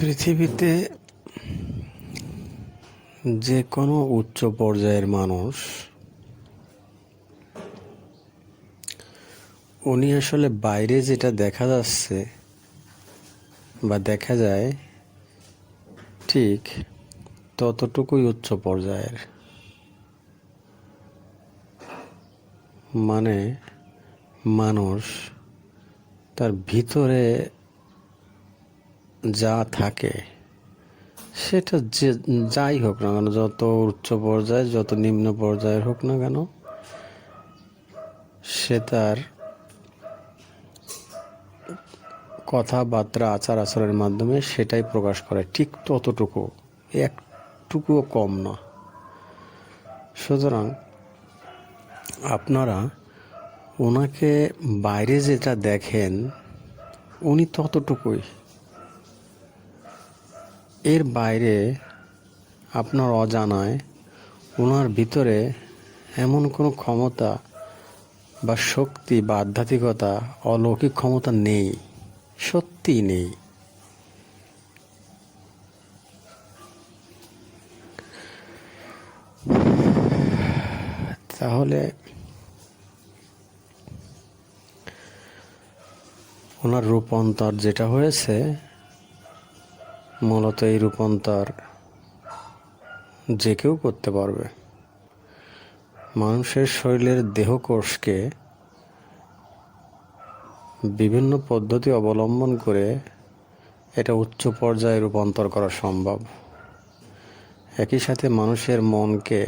পৃথিবীতে যে কোনো উচ্চ পর্যায়ের মানুষ, উনি আসলে বাইরে যেটা দেখা যাচ্ছে বা দেখা যায়, ঠিক ততটুকুই উচ্চ পর্যায়ের। মানে মানুষ তার ভিতরে যা থাকে, সেটা যে যাই হোক না কেন, যত উচ্চ পর্যায়ে, যত নিম্ন পর্যায়ের হোক না কেন, সে তার কথাবার্তা, আচার আচরণের মাধ্যমে সেটাই প্রকাশ করে। ঠিক ততটুকু, একটুকুও কম না। সুতরাং আপনারা ওনাকে বাইরে যেটা দেখেন, উনি ততটুকুই। এর বাইরে আপনার অজানায় ওনার ভিতরে এমন কোনো ক্ষমতা বা শক্তি বা আধ্যাত্মিকতা, অলৌকিক ক্ষমতা নেই, সত্যিই নেই। তাহলে ওনার রূপান্তর যেটা হয়েছে মূলত এই রূপান্তর যে কেউ করতে পারবে। মানুষের শরীরের দেহকোষকে বিভিন্ন পদ্ধতি অবলম্বন করে এটা উচ্চ পর্যায়ে রূপান্তর করা সম্ভব। একই সাথে মানুষের মনকে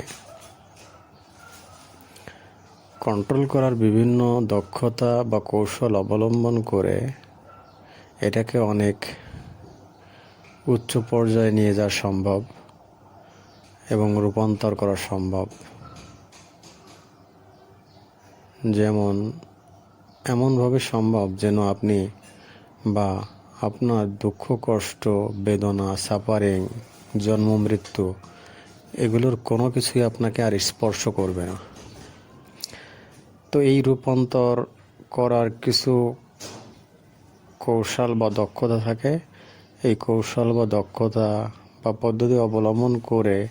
কন্ট্রোল করার বিভিন্ন দক্ষতা বা কৌশল অবলম্বন করে এটাকে অনেক উচ্চ পর্যায়ে নিয়ে যাওয়া সম্ভব এবং রূপান্তর করা সম্ভব। যেমন, এমনভাবে সম্ভব যেন আপনি বা আপনার দুঃখ, কষ্ট, বেদনা সাফারিং জন্ম, মৃত্যু এগুলোর কোনো কিছুই আপনাকে আর স্পর্শ করবে না। তো এই রূপান্তর করার কিছু কৌশল বা দক্ষতা থাকে এই কৌশল বা দক্ষতা বা পদ্ধতি অবলম্বন করে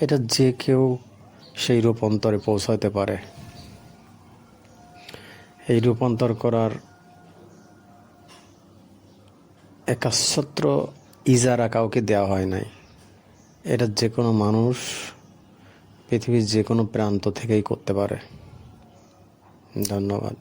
এটা যে কেউ সেই রূপান্তরে পৌঁছাতে পারে। এই রূপান্তর করার একাছত্র ইজারা কাউকে দেওয়া হয় নাই। এটা যে কোনো মানুষ পৃথিবীর যে কোনো প্রান্ত থেকেই করতে পারে। ধন্যবাদ।